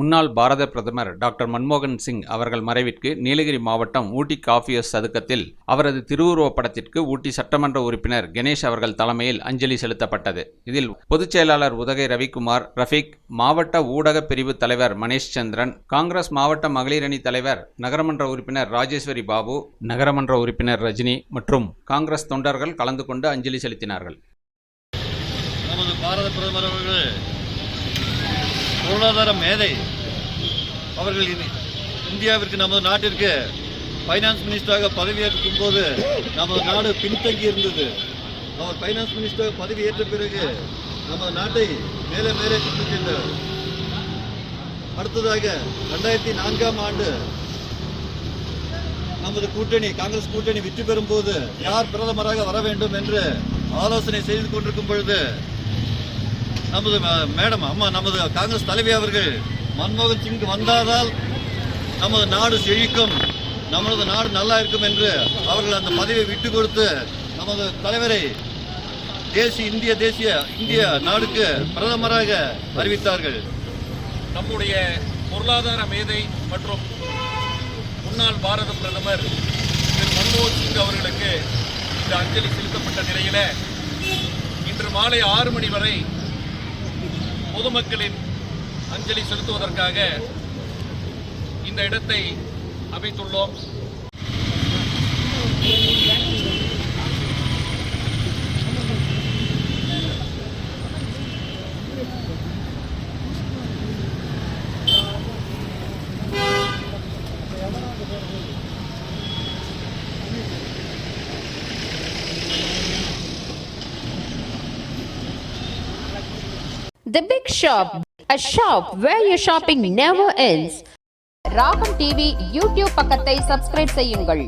முன்னாள் பாரத பிரதமர் டாக்டர் மன்மோகன் சிங் அவர்கள் மறைவிற்கு நீலகிரி மாவட்டம் ஊட்டி காஃபியஸ் சதுக்கத்தில் அவரது திருவுருவப் படத்திற்கு ஊட்டி சட்டமன்ற உறுப்பினர் கணேஷ் அவர்கள் தலைமையில் அஞ்சலி செலுத்தப்பட்டது. இதில் பொதுச் செயலாளர் உதகை ரவிக்குமார் ரஃபீக் மாவட்ட ஊடக பிரிவு தலைவர் மணேஷ் சந்திரன் காங்கிரஸ் மாவட்ட மகளிர் அணி தலைவர் நகரமன்ற உறுப்பினர் ராஜேஸ்வரி பாபு நகரமன்ற உறுப்பினர் ரஜினி மற்றும் காங்கிரஸ் தொண்டர்கள் கலந்து கொண்டு அஞ்சலி செலுத்தினார்கள். நமது பாரத பிரதமர் அவர்கள் பொருளாதார மேதை. அவர்கள் இனி- இந்தியாவிற்கு நமது நாட்டிற்கு ஃபைனான்ஸ் மினிஸ்டராக பதவியேற்கும் போது நமது நாடு பின்தங்கி இருந்தது. அவர் ஃபைனான்ஸ் மினிஸ்டராக பதவியேற்ற பிறகு நமது நாட்டை மேலே மேலே கொண்டு சென்றார். அடுத்ததாக ரெண்டாயிரத்தி நான்காம் ஆண்டு நமது கூட்டணி காங்கிரஸ் கூட்டணி வெற்றி பெறும் போது யார் பிரதமராக வர வேண்டும் என்று ஆலோசனை செய்து கொண்டிருக்கும் பொழுது நமது மேடம் அம்மா நமது காங்கிரஸ் தலைவி அவர்கள் மன்மோகன் சிங் வந்தாதால் நமது நாடு செழிக்கும் நமது நாடு நல்லா இருக்கும் என்று அவர்கள் அந்த பதவியை விட்டு கொடுத்து நமது தலைவரை தேசிய இந்திய தேசிய இந்திய நாடுக்கு பிரதமராக அறிவித்தார்கள். நம்முடைய பொருளாதார மேதை மற்றும் முன்னாள் பாரத பிரதமர் திரு மன்மோகன் சிங் அவர்களுக்கு இந்த அஞ்சலி செலுத்தப்பட்ட நிலையில இன்று மாலை ஆறு மணி வரை பொதுமக்களின் அஞ்சலி செலுத்துவதற்காக இந்த இடத்தை அமைத்துள்ளோம். The Big Shop, a shop where your shopping never ends. Ragam TV YouTube பக்கத்தை சப்ஸ்கிரைப் செய்யுங்கள்